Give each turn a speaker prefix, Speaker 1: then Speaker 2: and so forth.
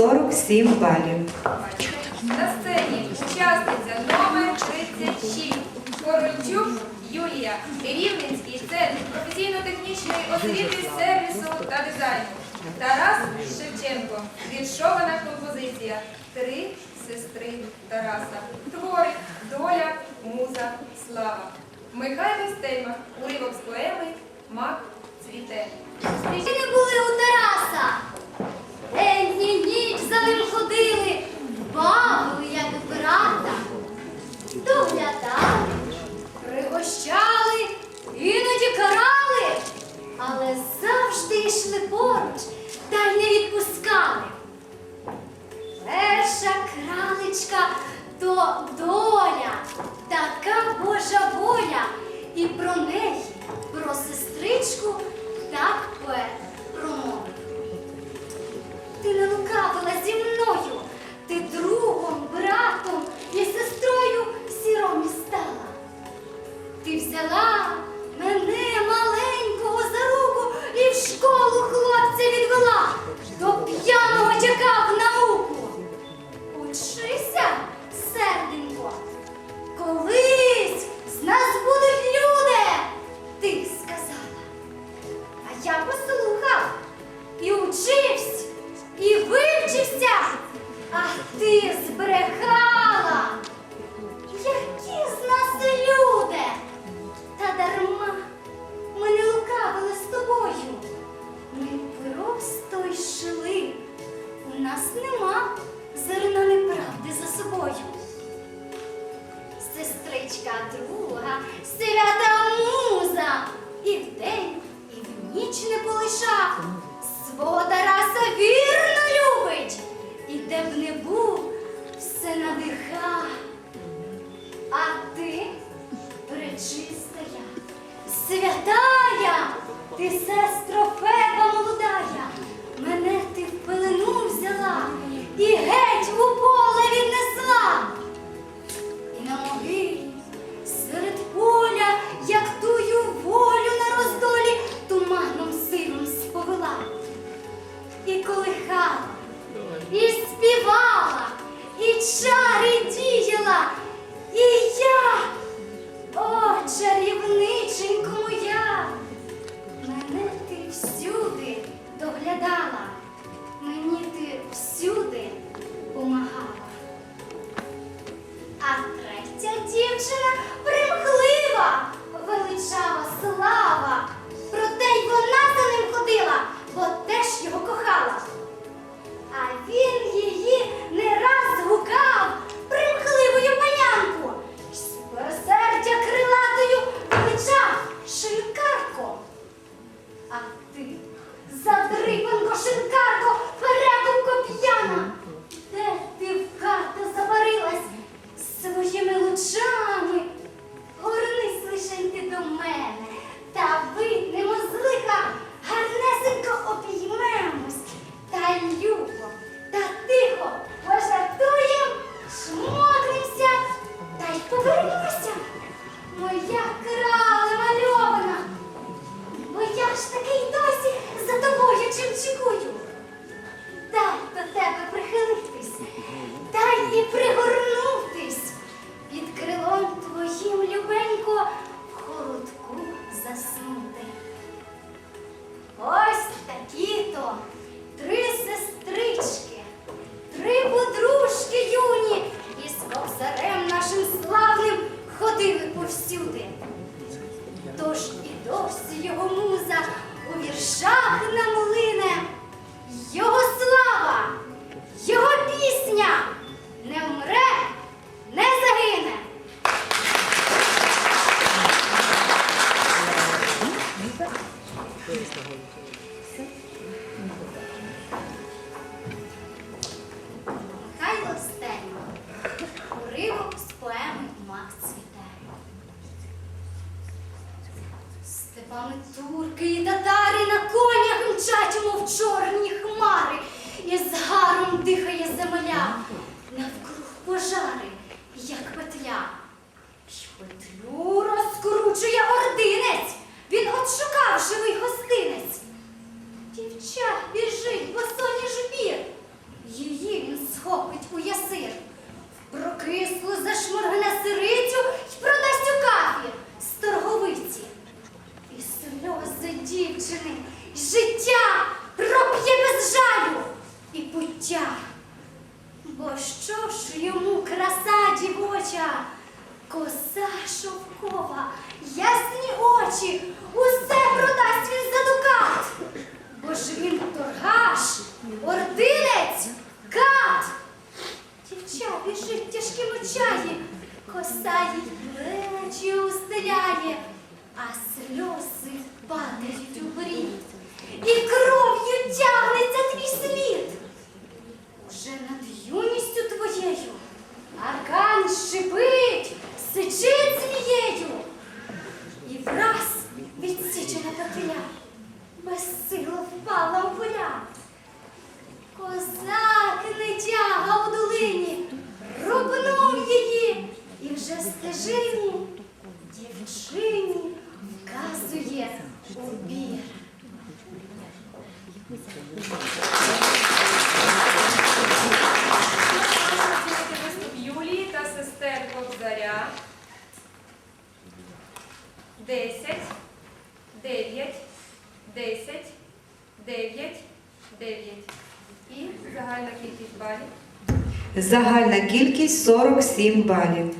Speaker 1: 47 балів.
Speaker 2: На сцені учасниця номер 36. Корольчук Юлія, Рівненський центр професійно-технічної освіти, сервісу та дизайну. Тарас Шевченко. Віршована композиція. Три сестри Тараса. Твори, доля, муза, слава. Михайло Стельмах, уривок з поеми Мак цвіте.
Speaker 3: Причини були у Тараса. Е, поруч, та й не відпускали. Перша кралечка то доля, така божа воля. І про неї, про сестричку його муза у віршах на намлине. Його слава, його пісня не вмре, не загине. Михайло Стельма. уривок дихає земля, навкруг пожари. а сльози падають у брід.
Speaker 2: Загальна кількість балів.
Speaker 1: Загальна кількість 47 балів.